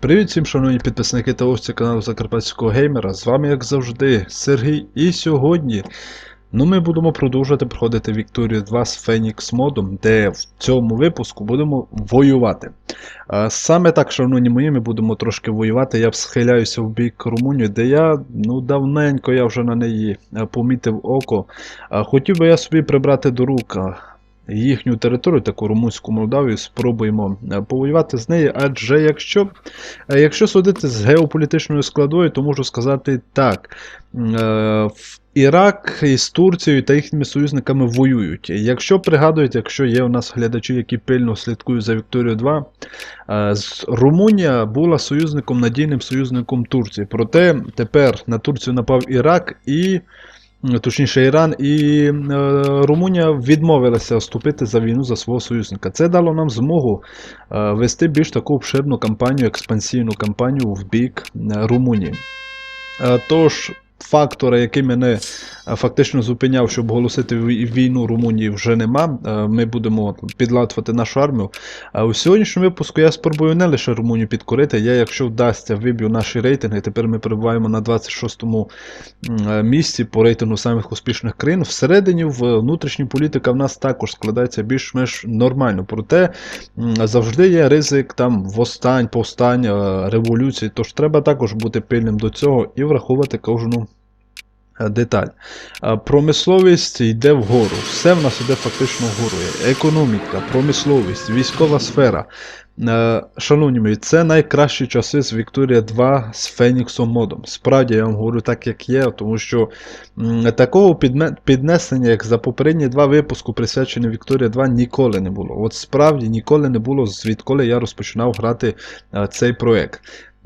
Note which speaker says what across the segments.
Speaker 1: Привіт всім, шановні підписники та гості каналу Закарпатського геймера. З вами, як завжди, Сергій. І сьогодні ну, ми будемо продовжувати проходити Вікторію 2 з Фенікс модом, де в цьому випуску будемо воювати. А, Саме так, шановні мої, ми будемо трошки воювати. Я схиляюся в бік Румунії, де я ну, давненько я вже на неї помітив око. Хотів би я собі прибрати до рук. Їхню територію, таку румунську Молдавію, спробуємо е, повоювати з нею. Адже якщо, е, якщо судити з геополітичною складовою, то можу сказати так. е, Ірак із Турцією та їхніми союзниками воюють. Якщо пригадують, якщо є у нас глядачі, які пильно слідкують за Вікторією 2, е, Румунія була союзником, надійним союзником Турції. Проте тепер на Турцію напав Ірак і. М, Точніше, Іран і е, Румунія відмовилася вступити за війну за свого союзника. Це дало нам змогу е, вести більш таку обширну кампанію, експансійну кампанію в бік е, Румунії. Е, Тож, фактори, які мене е, фактично зупиняв, щоб оголосити війну Румунії, вже нема. Е, Ми будемо підлатувати нашу армію. А у сьогоднішньому випуску я спробую не лише Румунію підкорити. Я, якщо вдасться, виб'ю наші рейтинги. Тепер ми перебуваємо на 26-му е, місці по рейтингу самих успішних країн. Всередині в внутрішній політика в нас також складається більш-менш нормально. Проте завжди є ризик там востань, повстань, е, революції. Тож треба також бути пильним до цього і враховувати кожну е, деталь. Е, Промисловість йде вгору. Все в нас йде фактично вгору. Економіка, промисловість, військова сфера. Е, Шановні мої, це найкращі часи з Вікторія 2 з Феніксом модом. Справді я вам говорю так, як є, тому що такого піднесення, як за попередні два випуску, присвячені Вікторія 2, ніколи не було. От справді ніколи не було, звідколи я розпочинав грати е, цей проект.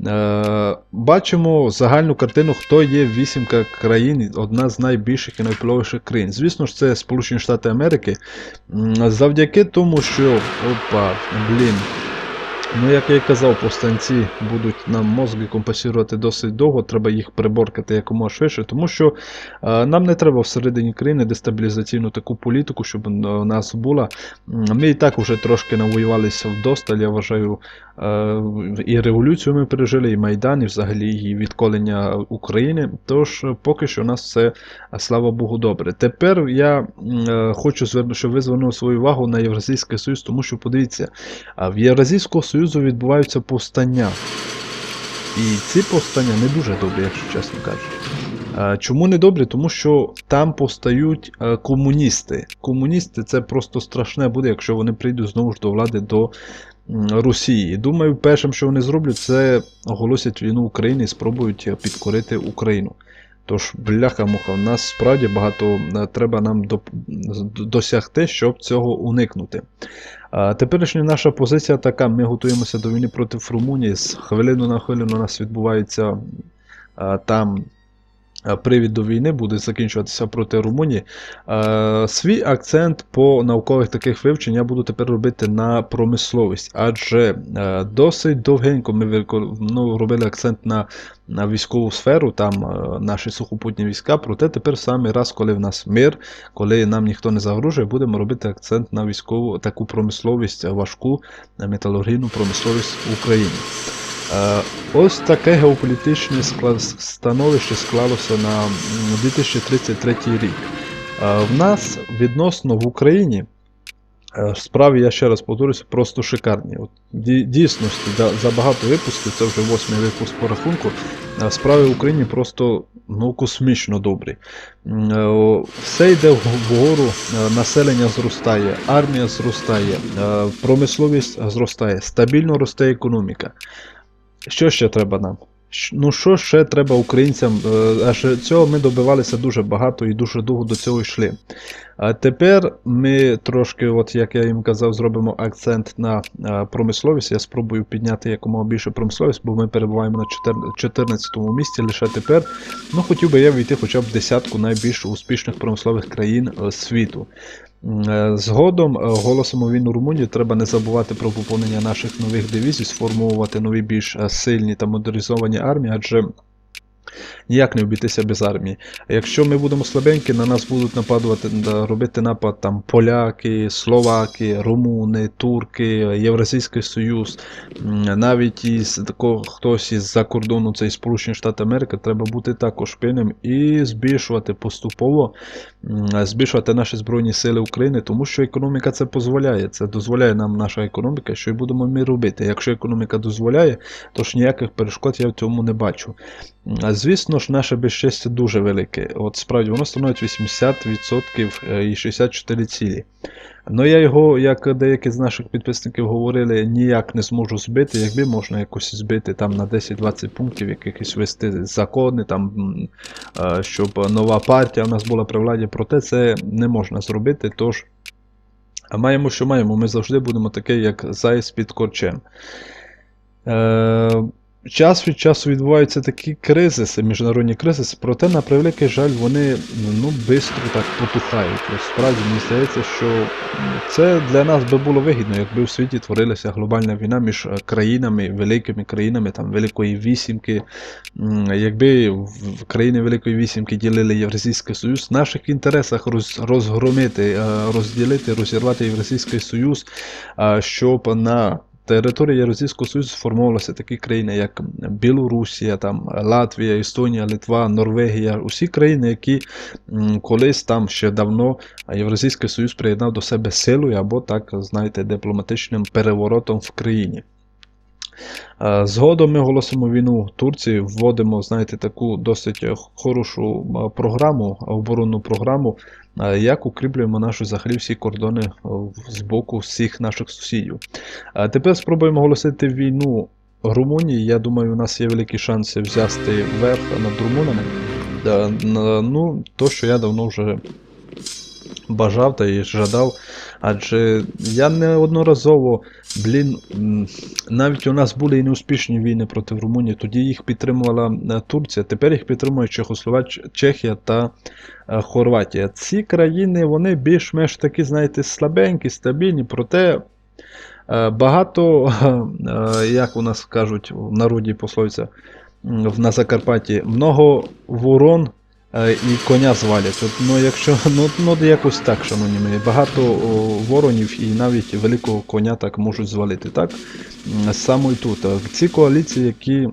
Speaker 1: Е, Бачимо загальну картину, хто є вісімка країн, одна з найбільших і найвпливовіших країн. Звісно ж, це Сполучені Штати Америки. Завдяки тому, що. Опа, блін. Ну, як я і казав, повстанці будуть нам мозги компасувати досить довго, треба їх приборкати якомога швидше, тому що е, нам не треба всередині країни дестабілізаційну таку політику, щоб е, у нас була. Ми і так вже трошки навоювалися вдосталь, я вважаю, е, і революцію ми пережили, і Майдан, і взагалі і відколення України. Тож е, поки що у нас все, е, слава Богу, добре. Тепер я е, хочу звернути, щоб ви звернули свою увагу на Євразійський Союз, тому що подивіться, в Євразійського Союзу відбуваються повстання. І ці повстання не дуже добрі, якщо чесно кажучи. Чому не добрі? Тому що там повстають е, комуністи. Комуністи це просто страшне буде, якщо вони прийдуть знову ж до влади до Росії. Думаю, першим, що вони зроблять, це оголосять війну Україні і спробують е, підкорити Україну. Тож, бляха-муха, в нас справді багато е, треба нам досягти, щоб цього уникнути. Теперішня наша позиція така: ми готуємося до війни проти Румунії. З хвилину на хвилину у нас відбувається там. А, Привід до війни буде закінчуватися проти Румунії. Е, Свій акцент по наукових таких вивчень я буду тепер робити на промисловість, адже е, досить довгенько ми ну, робили акцент на, на військову сферу, там е, наші сухопутні війська. Проте тепер саме раз, коли в нас мир, коли нам ніхто не загрожує, будемо робити акцент на військову таку промисловість, е, важку е, металургійну промисловість в Україні. Е, Ось таке геополітичне становище склалося на 2033 рік. Е, В нас відносно в Україні е, справи, я ще раз повторюся, просто шикарні. От, ді- дійсності, за багато випусків, це вже восьмий випуск по рахунку, справи в Україні просто ну, космічно добрі. Все йде вгору, населення зростає, армія зростає, промисловість зростає, стабільно росте економіка. Що ще треба нам? Ну, що ще треба українцям? Е, Аж цього ми добивалися дуже багато і дуже довго до цього йшли. А тепер ми трошки, от як я їм казав, зробимо акцент на е, промисловість. Я спробую підняти якомога більше промисловість, бо ми перебуваємо на 14 місці лише тепер. Ну, хотів би я війти хоча б в десятку найбільш успішних промислових країн е, світу. Е, Згодом, голосом у війну Румунії, треба не забувати про поповнення наших нових дивізій, сформувати нові більш е, сильні та модернізовані армії, адже Ніяк не обійтися без армії. А Якщо ми будемо слабенькі, на нас будуть нападувати, робити напад там поляки, словаки, румуни, турки, Євразійський Союз, навіть із такого хтось із-за кордону, це із Сполучені Штати Америки, треба бути також пильним і збільшувати поступово, збільшувати наші Збройні Сили України, тому що економіка це дозволяє. Це дозволяє нам наша економіка, що й будемо ми робити. Якщо економіка дозволяє, то ж ніяких перешкод я в цьому не бачу. Звісно ж, наше безчестя дуже велике. От справді воно становить 80% і 64 цілі. Ну я його, як деякі з наших підписників говорили, ніяк не зможу збити, якби можна якось збити там на 10-20 пунктів, якихось вести закони, там, е, щоб нова партія в нас була при владі, проте це не можна зробити. Тож, маємо, що маємо, ми завжди будемо таке, як заяць під корчем. Е, Час від часу відбуваються такі кризиси, міжнародні кризиси, проте, на превеликий жаль, вони ну, бистро так потухають. Ось справді мені здається, що це для нас би було вигідно, якби у світі творилася глобальна війна між е, країнами, великими країнами, там Великої Вісімки. Якби в країни Великої Вісімки ділили Євразійський Союз, в наших інтересах роз, розгромити, е, розділити, розірвати Євразійський Союз, е, щоб на території Російського Союзу сформувалися такі країни, як Білорусія, там, Латвія, Естонія, Литва, Норвегія, усі країни, які колись там ще давно Євразійський Союз приєднав до себе силою або так, знаєте, дипломатичним переворотом в країні. Е, Згодом ми оголосимо війну Турції, вводимо, знаєте, таку досить е, хорошу е, програму, оборонну програму, як укріплюємо наші взагалі всі кордони з боку всіх наших сусідів. Тепер спробуємо оголосити війну Румунії. Я думаю, у нас є великі шанси взяти верх над румунами. Ну, то, що я давно вже бажав та і жадав. Адже я неодноразово, блін, навіть у нас були і неуспішні війни проти Румунії, тоді їх підтримувала е, Турція, тепер їх підтримує Чехословач... Чехія та е, Хорватія. Ці країни, вони більш-менш такі, знаєте, слабенькі, стабільні, проте е, багато, як у нас кажуть в народі пословиця на Закарпатті, много ворон і коня звалять. От, ну, якщо, ну, ну, якось так, шановні мої, багато о, воронів і навіть великого коня так можуть звалити. Так? М, Саме і тут. Е, Ці коаліції, які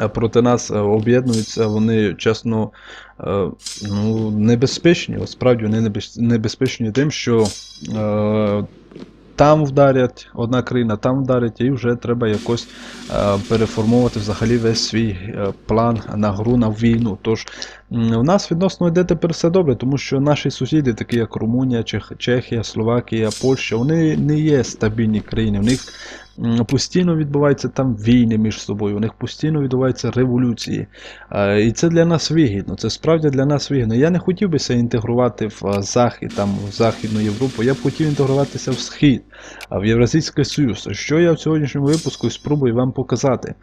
Speaker 1: е, проти нас е, об'єднуються, вони чесно е, ну, небезпечні. Справді вони небезпечні тим, що е, там вдарять одна країна, там вдарять, і вже треба якось е, переформувати взагалі весь свій е, план на гру на війну. Тож у нас відносно йде тепер все добре, тому що наші сусіди, такі як Румунія, Чех, Чехія, Словакія, Польща, вони не є стабільні країни. В них постійно відбуваються там війни між собою, у них постійно відбуваються революції. І це для нас вигідно. Це справді для нас вигідно. Я не хотів би себе інтегрувати в Захід, там, в Західну Європу. Я б хотів інтегруватися в Схід, в Євразійський Союз. Що я в сьогоднішньому випуску спробую вам показати.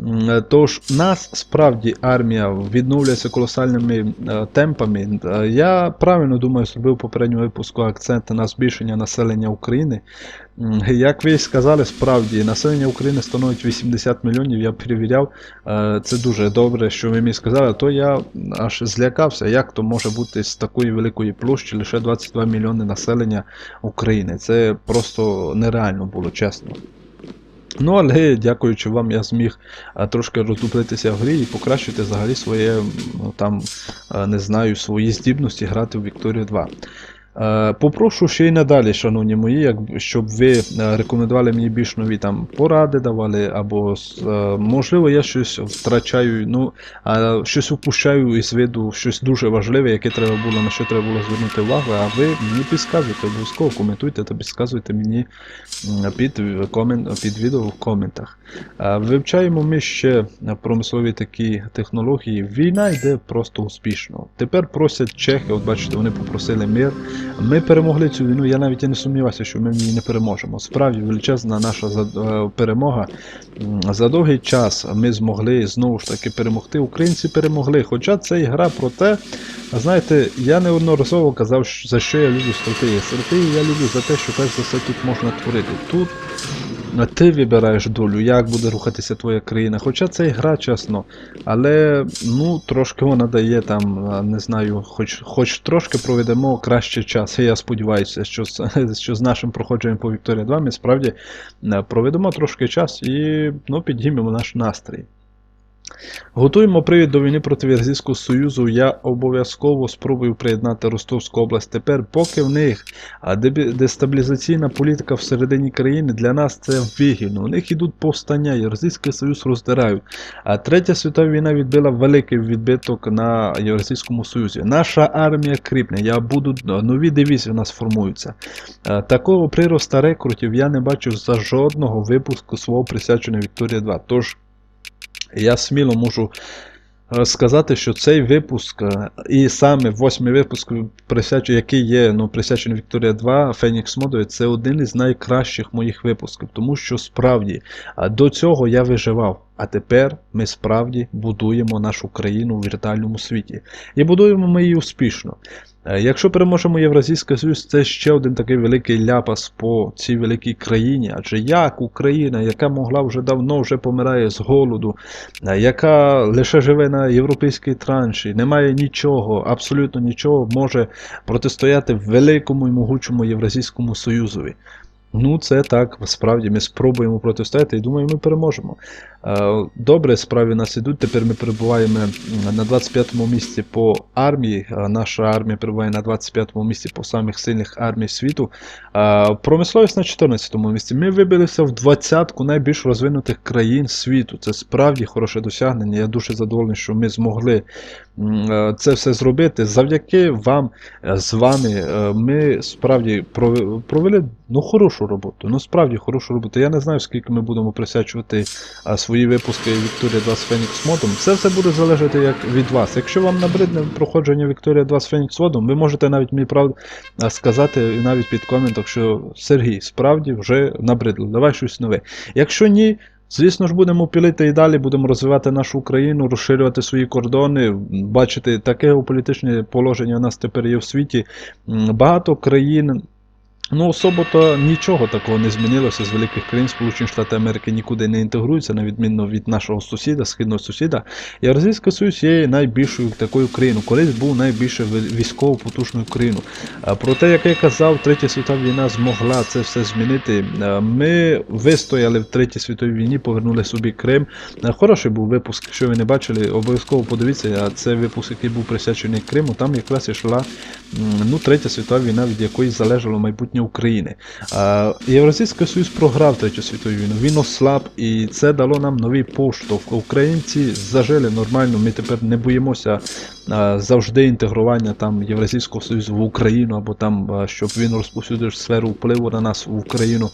Speaker 1: Е, Тож нас справді армія відновлюється колосальними е, темпами. Е, Я правильно думаю, зробив попередньому випуску акцент на збільшення населення України. Як ви сказали, справді населення України становить 80 мільйонів. Я перевіряв. Це дуже добре, що ви мені сказали. То я аж злякався, як то може бути з такої великої площі лише 22 мільйони населення України. Це просто нереально було, чесно. Ну, але дякуючи вам, я зміг трошки роздуплитися в грі і покращити взагалі своє, ну, там, не знаю, свої здібності грати в Вікторію 2. Е, Попрошу ще й надалі, шановні мої, щоб ви е, рекомендували мені більш нові там поради давали, або е, можливо я щось втрачаю, ну, щось упущаю із виду, щось дуже важливе, яке треба було, на що треба було звернути увагу, а ви мені підказуйте, обов'язково коментуйте та підказуйте мені під, в комен- під відео в коментах. Вивчаємо ми ще промислові такі технології. Війна йде просто успішно. Тепер просять чехи, от бачите, вони попросили мир. Ми перемогли цю війну. Я навіть і не сумнівався, що ми в ній не переможемо. Справді величезна наша е, перемога. За довгий час ми змогли знову ж таки перемогти. Українці перемогли. Хоча це і гра про те, знаєте, я неодноразово казав, за що я люблю стратегії. Стратегії я люблю за те, що перш за все тут можна творити. Тут ти вибираєш долю, як буде рухатися твоя країна. Хоча це гра, чесно. Але ну, трошки вона дає там, не знаю, хоч, хоч трошки проведемо краще час. Я сподіваюся, що, з- що з нашим проходженням по Вікторія 2 ми справді е, проведемо трошки час і ну, підіймемо наш настрій. Готуємо привід до війни проти Євразійського Союзу. Я обов'язково спробую приєднати Ростовську область. Тепер, поки в них дестабілізаційна політика всередині країни, для нас це вигідно. У них ідуть повстання, Євразійський Союз роздирають. А Третя світова війна відбила великий відбиток на Євразійському Союзі. Наша армія кріпне, я буду нові дивізії у нас формуються. Такого прироста рекрутів я не бачив за жодного випуску свого присвяченого Вікторія 2. Тож я сміло можу сказати, що цей випуск, е, і саме восьмий випуск, який є ну, присвячений Вікторія 2 Фенікс Модові, це один із найкращих моїх випусків, тому що справді до цього я виживав. А тепер ми справді будуємо нашу країну в віртуальному світі. І будуємо ми її успішно. Е, Якщо переможемо Євразійський Союз, це ще один такий великий ляпас по цій великій країні. Адже як Україна, яка могла вже давно вже помирає з голоду, е, яка лише живе на європейській транші, не має нічого, абсолютно нічого, може протистояти великому і могучому Євразійському Союзові. Ну, це так, справді ми спробуємо протистояти і думаю, ми переможемо. Е, Добре, справи нас ідуть. Тепер ми перебуваємо на 25-му місці по армії. Е, Наша армія перебуває на 25-му місці по самих сильних армій світу. Е, Промисловість на 14-му місці. Ми вибилися в 20-ку найбільш розвинутих країн світу. Це справді хороше досягнення. Я дуже задоволений, що ми змогли це все зробити. Завдяки вам з вами ми справді провели ну, хорошу роботу. Ну, справді хорошу роботу. Я не знаю, скільки ми будемо присвячувати а, свої випуски Вікторія 2 з Phoenix модом. Це все буде залежати як від вас. Якщо вам набридне проходження Вікторія 2 з Phoenix модом, ви можете навіть мені правда сказати і навіть під коментом, що Сергій справді вже набридло, давай щось нове. Якщо ні. Звісно ж, будемо пілити і далі, будемо розвивати нашу Україну, розширювати свої кордони, бачити таке геополітичне положення у нас тепер є в світі. Багато країн Ну, особо то нічого такого не змінилося з великих країн. Сполучені Штати Америки нікуди не інтегруються, на відміну від нашого сусіда, східного сусіда. Євразійський Союз є найбільшою такою країною. Колись був найбільше військово потужною країною. Проте, як я казав, Третя світова війна змогла це все змінити. Ми вистояли в Третій світовій війні, повернули собі Крим. Хороший був випуск, якщо ви не бачили, обов'язково подивіться. Це випуск, який був присвячений Криму. Там якраз ішла м, ну, Третя світова війна, від якої залежало майбутнє України. Євразійський Союз програв Третю світову війну, він ослаб, і це дало нам новий поштовх. Українці зажили нормально, ми тепер не боїмося завжди інтегрування там Євразійського Союзу в Україну, або там, щоб він розповсюдив сферу впливу на нас в Україну.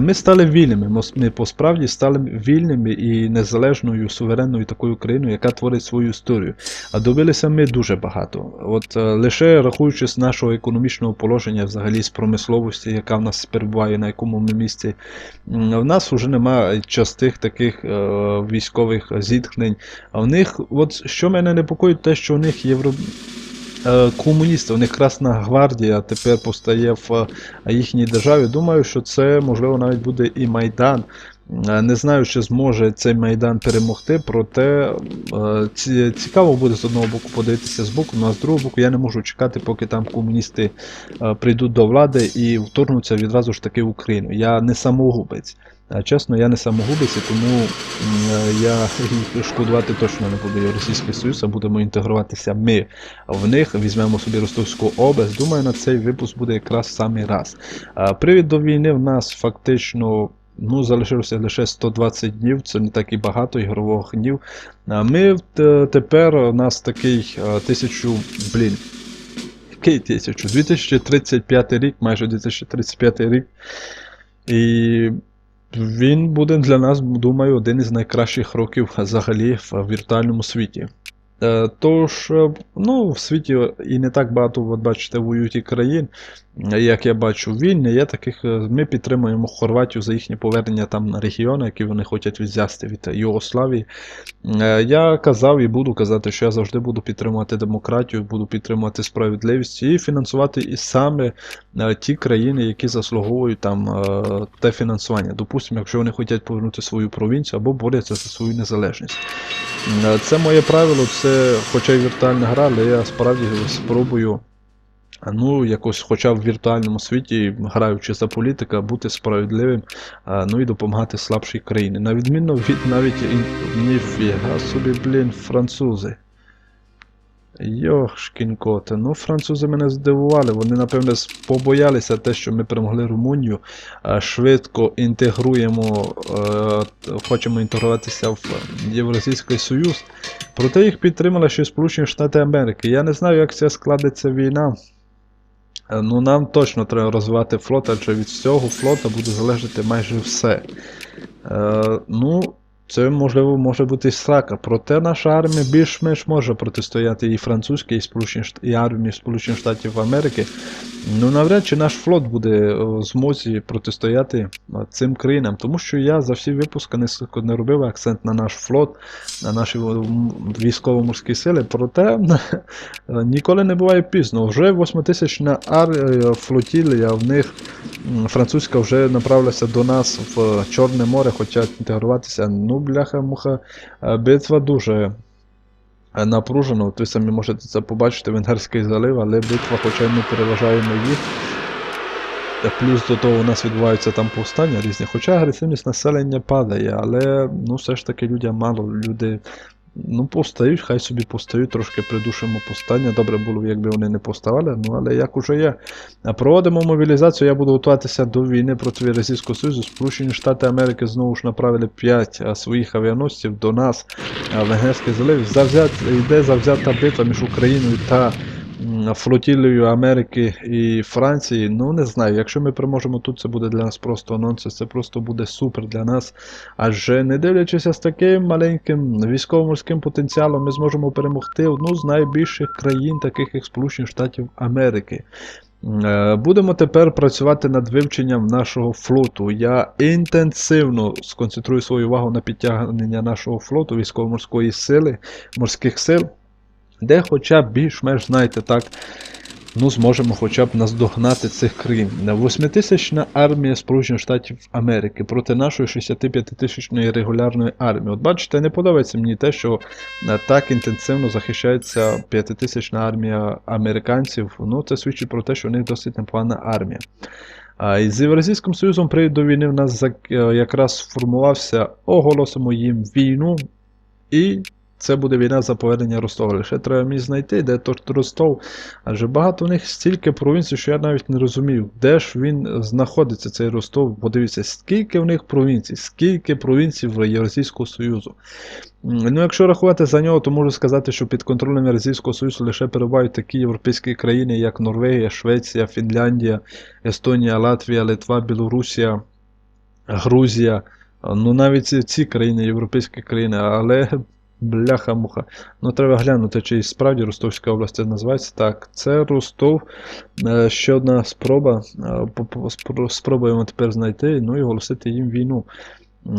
Speaker 1: Ми стали вільними, ми посправді стали вільними і незалежною, суверенною такою країною, яка творить свою історію. А добилися ми дуже багато. От е, лише рахуючи з нашого економічного положення, взагалі з промисловості, яка в нас перебуває, на якому ми місці, в нас вже немає частих таких е, військових зіткнень. А в них, от що мене непокоїть, те, що у них євро. е, Комуністи, у них Красна Гвардія тепер постає в е, їхній державі. Думаю, що це можливо навіть буде і Майдан. Е, Не знаю, чи зможе цей майдан перемогти, проте цікаво буде з одного боку подивитися з боку, ну а з другого боку я не можу чекати, поки там комуністи прийдуть до влади і вторгнуться відразу ж таки в Україну. Я не самогубець. Е, Чесно, я не самогубець, і тому е, я шкодувати точно не буду. Російський Союз, а будемо інтегруватися ми в них. Візьмемо собі Ростовську область. Думаю, на цей випуск буде якраз самий раз. Е, Привід до війни в нас фактично Ну, залишилося лише 120 днів, це не так і багато ігрових днів. А Ми тепер у нас такий тисячу, блін. Який тисячу? 2035 рік, майже 2035 рік. І він буде для нас, думаю, один із найкращих років взагалі в віртуальному світі. Е, Тож, е, ну, в світі і не так багато, от бачите, воюють країн, е, як я бачу, вільні, є таких, ми підтримуємо Хорватію за їхнє повернення там на регіони, які вони хочуть відзясти від Югославії. Я казав і буду казати, що я завжди буду підтримувати демократію, буду підтримувати справедливість і фінансувати і саме ті країни, які заслуговують там те фінансування. Допустимо, якщо вони хочуть повернути свою провінцію або борються за свою незалежність. Е, Це моє правило, це хоча й віртуальна гра, але я справді спробую. Ну, якось, хоча в віртуальному світі, граючи за політика, бути справедливим, ну і допомагати слабшій країні. На відміну від навіть ніфіга собі, блін, французи. Йошкін коте. Ну, французи мене здивували. Вони, напевне, побоялися те, що ми перемогли Румунію. а, Швидко інтегруємо, е, хочемо інтегруватися в Євразійський Союз. Проте їх підтримали ще Сполучені Штати Америки. Я не знаю, як ця складеться війна. Е, Ну, нам точно треба розвивати флот, адже від цього флота буде залежати майже все. Е, ну, це можливо може бути срака. Проте наша армія більш-менш може протистояти і французькій, і, і армії Сполучених Штатів Америки. Ну, навряд чи наш флот буде е, в змозі протистояти е, цим країнам, тому що я за всі випуски не, не робив акцент на наш флот, на наші військово-морські сили. Проте е, ніколи не буває пізно. Вже 8000 ар е, флотілія в них французька вже направилася до нас в Чорне море, хочуть інтегруватися. Ну, бляха-муха, битва дуже е, напружена. От Ви самі можете це побачити, Венгерський залив, але битва, хоча й ми переважаємо їх. Плюс до того у нас відбуваються там повстання різні. Хоча агресивність населення падає, але ну все ж таки людям мало. Люди ну повстають, хай собі повстають, трошки придушимо повстання. Добре було якби вони не повставали, ну але як уже є. Проводимо мобілізацію, я буду готуватися до війни проти Російського Союзу. Сполучені Штати Америки знову ж направили 5 своїх авіаносців до нас в Венгерський залив. Завзят, йде завзята битва між Україною та м, флотілією Америки і Франції. Ну не знаю, якщо ми переможемо тут, це буде для нас просто нонсенс, це просто буде супер для нас. Адже не дивлячись з таким маленьким військово-морським потенціалом, ми зможемо перемогти одну з найбільших країн, таких як Сполучені Штатів Америки. Е, Будемо тепер працювати над вивченням нашого флоту. Я інтенсивно сконцентрую свою увагу на підтягнення нашого флоту, військово-морської сили, морських сил, де хоча б більш-менш, знаєте, так, ну, зможемо хоча б наздогнати цих країн. Восьмитисячна армія Сполучених Штатів Америки проти нашої 65-тисячної регулярної армії. От бачите, не подобається мені те, що е, так інтенсивно захищається п'ятитисячна армія американців. Ну, це свідчить про те, що у них досить непогана армія. А з Євразійським Союзом привід до війни в нас е, якраз сформувався, оголосимо їм війну, і це буде війна за повернення Ростова. Лише треба мені знайти, де той Ростов. Адже багато в них стільки провінцій, що я навіть не розумів, де ж він знаходиться, цей Ростов. Подивіться, скільки в них провінцій, скільки провінцій в Євразійського Союзу. Ну, якщо рахувати за нього, то можу сказати, що під контролем Євразійського Союзу лише перебувають такі європейські країни, як Норвегія, Швеція, Фінляндія, Естонія, Латвія, Литва, Білорусія, Грузія. Ну, навіть ці країни, європейські країни, але бляха-муха. Ну, треба глянути, чи справді Ростовська область називається. Так, це Ростов. Е, Ще одна спроба. Е, Спробуємо тепер знайти, ну і оголосити їм війну.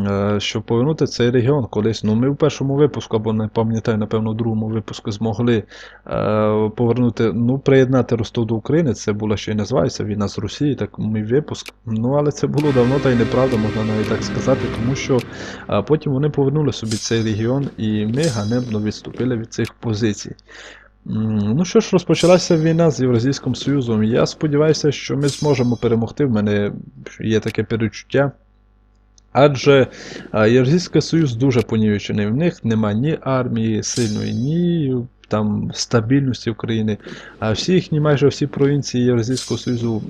Speaker 1: Е, Щоб повернути цей регіон колись. Ну, ми в першому випуску, або не пам'ятаю, напевно, в другому випуску змогли е, повернути, ну, приєднати Ростов до України. Це була ще й називається війна з Росією, так мій випуск. Ну, але це було давно, та й неправда, можна навіть так сказати, тому що а потім вони повернули собі цей регіон, і ми ганебно відступили від цих позицій. Ну що ж, розпочалася війна з Євразійським Союзом. Я сподіваюся, що ми зможемо перемогти. В мене є таке перечуття. Адже Євразійський Союз дуже понівечений. В них нема ні армії сильної, ні там стабільності України. А всі їхні, майже всі провінції Євразійського Союзу,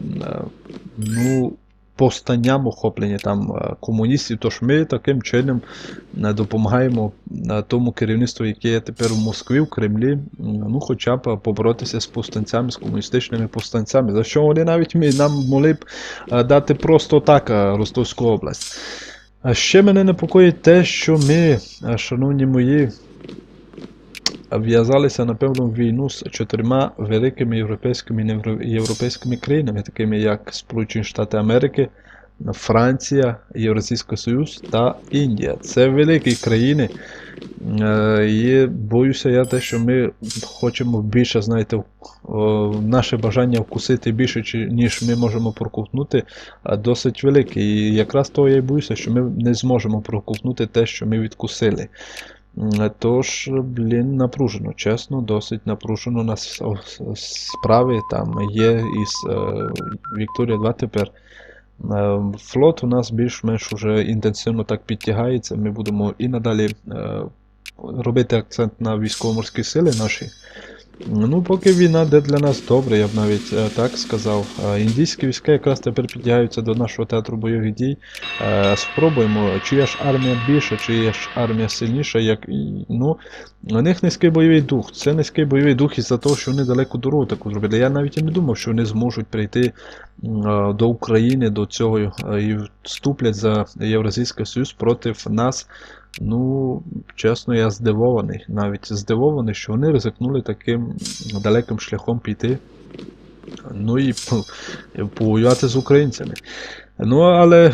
Speaker 1: ну, повстанням охоплені там комуністів. Тож ми таким чином допомагаємо тому керівництву, яке є тепер в Москві, в Кремлі, ну, хоча б поборотися з повстанцями, з комуністичними повстанцями, за що вони навіть нам могли б дати просто так Ростовську область. А ще мене непокоїть те, що ми, шановні мої, в'язалися, напевно, в війну з чотирма великими європейськими європейськими країнами, такими як Сполучені Штати Америки, Франція, Євразійський Союз та Індія. Це великі країни. Е, І боюся я те, що ми хочемо більше, знаєте, наше бажання вкусити більше, ніж ми можемо проковтнути, досить велике. І якраз того я боюся, що ми не зможемо проковтнути те, що ми відкусили. Тож, блін, напружено, чесно, досить напружено у нас справи там є із е, Вікторія 2 тепер. Е, Флот у нас більш-менш уже інтенсивно так підтягається. Ми будемо і надалі е, робити акцент на військово-морські сили наші. Ну, поки війна йде для нас добре, я б навіть е, так сказав. Е, Індійські війська якраз тепер підтягаються до нашого театру бойових дій. Е, Спробуємо, чия ж армія більша, чия ж армія сильніша, як і, ну, у них низький бойовий дух. Це низький бойовий дух із-за того, що вони далеку дорогу таку зробили. Я навіть і не думав, що вони зможуть прийти е, до України, до цього е, і вступлять за Євразійський Союз проти нас. Ну, чесно, я здивований. Навіть здивований, що вони ризикнули таким далеким шляхом піти. Ну і по- повоювати з українцями. Ну, але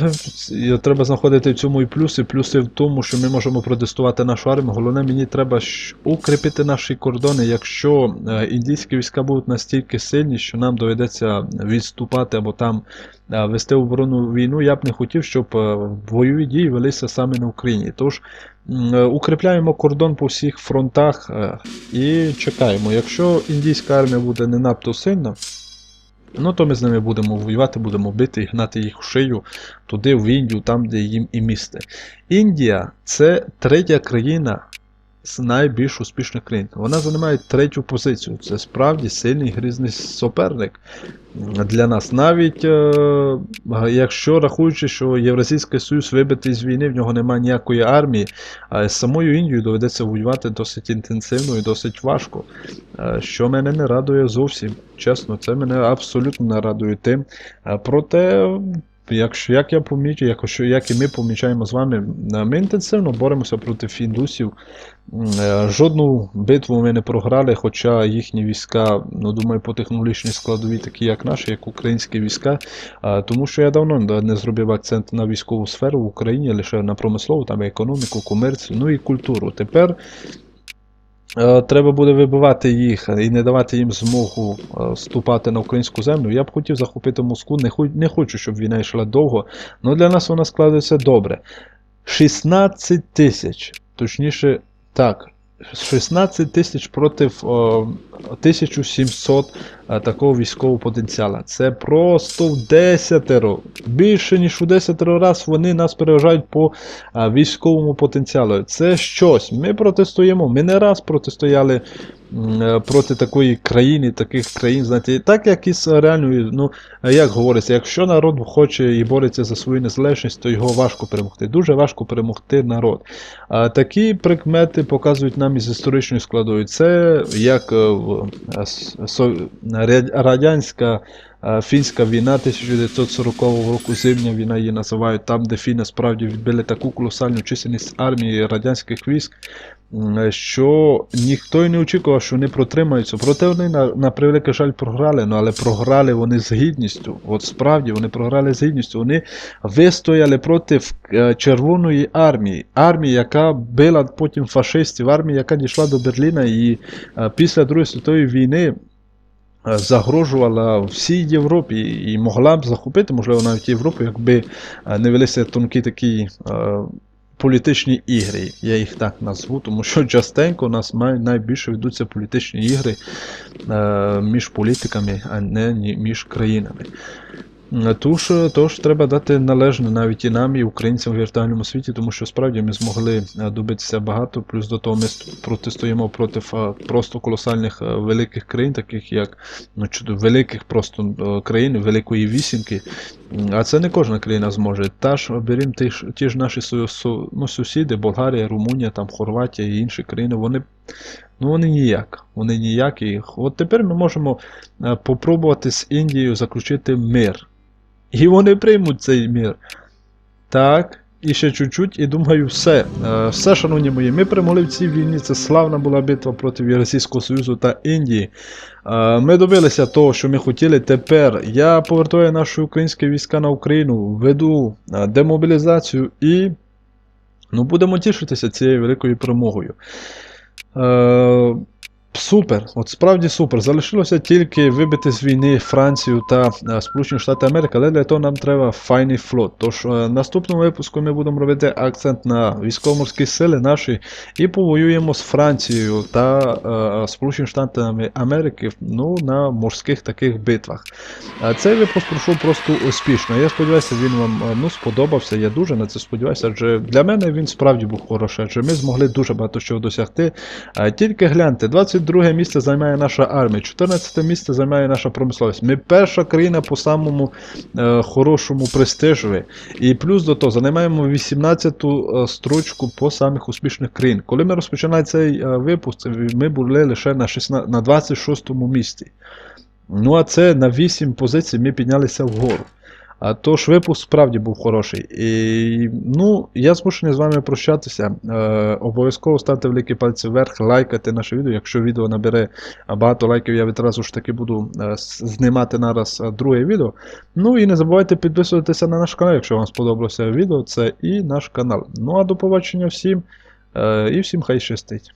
Speaker 1: треба знаходити в цьому і плюси. Плюси в тому, що ми можемо протестувати нашу армію. Головне, мені треба укріпити наші кордони. Якщо е, індійські війська будуть настільки сильні, що нам доведеться відступати або там е, вести оборонну війну, я б не хотів, щоб е, бойові дії велися саме на Україні. Тож укріпляємо кордон по всіх фронтах і чекаємо. Якщо індійська армія буде не надто сильна, Ну, то ми з ними будемо воювати, будемо бити і гнати їх в шию туди, в Індію, там, де їм і місце. Індія це третя країна з найбільш успішних країн. Вона займає третю позицію. Це справді сильний грізний суперник для нас. Навіть е, якщо рахуючи, що Євразійський Союз вибитий з війни, в нього немає ніякої армії, а з самою Індією доведеться воювати досить інтенсивно і досить важко. Е, Що мене не радує зовсім. Чесно, це мене абсолютно не радує тим. Е, Проте, якщо як я помічу, якщо як і ми помічаємо з вами, е, ми інтенсивно боремося проти індусів. Е, Жодну битву ми не програли, хоча їхні війська, ну думаю, по технологічній складовій, такі як наші, як українські війська. Тому що я давно не- зробив акцент на військову сферу в Україні, лише на промислову, там економіку, комерцію, ну і культуру. Тепер е, треба буде вибивати їх і не давати їм змогу вступати ступати на українську землю. Я б хотів захопити Москву, не, хо- не хочу, щоб війна йшла довго, але для нас вона складається добре. 16 тисяч, точніше, так. 16 тисяч проти о, 1700 а, такого військового потенціалу. Це просто в десятеро. Більше ніж у десятеро раз вони нас переважають по а, військовому потенціалу. Це щось. Ми протистоїмо. Ми не раз протистояли е, проти такої країни, таких країн, знаєте, так як із реальною, ну, як говориться, якщо народ хоче і бореться за свою незалежність, то його важко перемогти. Дуже важко перемогти народ. А такі прикмети показують нам із історичної складової. Це як е, е, радянська е, фінська війна 1940 року, зимня війна її називають, там, де фіни справді відбили таку колосальну чисельність армії радянських військ, е, що ніхто й не очікував, що вони протримаються. Проте вони на, на превеликий жаль програли, ну але програли вони з гідністю. От справді вони програли з гідністю. Вони вистояли проти е, Червоної армії, армії, яка била потім фашистів, армії, яка дійшла до Берліна і е, після Другої світової війни. е, Загрожувала всій Європі і могла б захопити, можливо, навіть Європу, якби е, не велися тонкі такі е, політичні ігри. Я їх так назву, тому що частенько у нас найбільше ведуться політичні ігри е, між політиками, а не між країнами. Тож, тож треба дати належне навіть і нам, і українцям в віртуальному світі, тому що справді ми змогли е, добитися багато. Плюс до того ми протистоїмо проти просто колосальних е, великих країн, таких як ну, великих просто е, країн, великої вісімки. А це не кожна країна зможе. Та ж беремо ті ж, ті ж наші ну, сусіди, Болгарія, Румунія, там, Хорватія і інші країни, вони. Ну, вони ніяк. Вони ніякі. От тепер ми можемо попробувати з Індією заключити мир. І вони приймуть цей мир. Так, і ще чуть-чуть, і думаю, все. Е, Все, шановні мої, ми перемогли в цій війні. Це славна була битва проти Російського Союзу та Індії. Е, Ми добилися того, що ми хотіли. Тепер я повертаю наші українські війська на Україну, веду е, демобілізацію і ну, будемо тішитися цією великою перемогою. Супер, от справді супер. Залишилося тільки вибити з війни Францію та е, Сполучені Штати Америки, але для того нам треба файний флот. Тож е, наступному випуску ми будемо робити акцент на військово-морські сили наші і повоюємо з Францією та е, Сполученими Штатами Америки ну, на морських таких битвах. Цей випуск пройшов просто успішно. Я сподіваюся, він вам ну, сподобався. Я дуже на це сподіваюся, адже для мене він справді був хороший, адже ми змогли дуже багато чого досягти. Тільки гляньте, 22 місце займає наша армія, 14 місце займає наша промисловість. Ми перша країна по самому е, хорошому престижові. І плюс до того займаємо 18-ту е, строчку по самих успішних країн. Коли ми розпочинали цей е, випуск, ми були лише на, 16, на 26-му місці. Ну а це на 8 позицій ми піднялися вгору. А тож випуск справді був хороший. І, ну, я змушений з вами прощатися. Е, обов'язково ставте великі пальці вверх, лайкайте наше відео. Якщо відео набере багато лайків, я відразу ж таки буду е, знімати нараз е, друге відео. Ну і не забувайте підписуватися на наш канал, якщо вам сподобалося відео, це і наш канал. Ну а до побачення всім. Е, і всім хай щастить.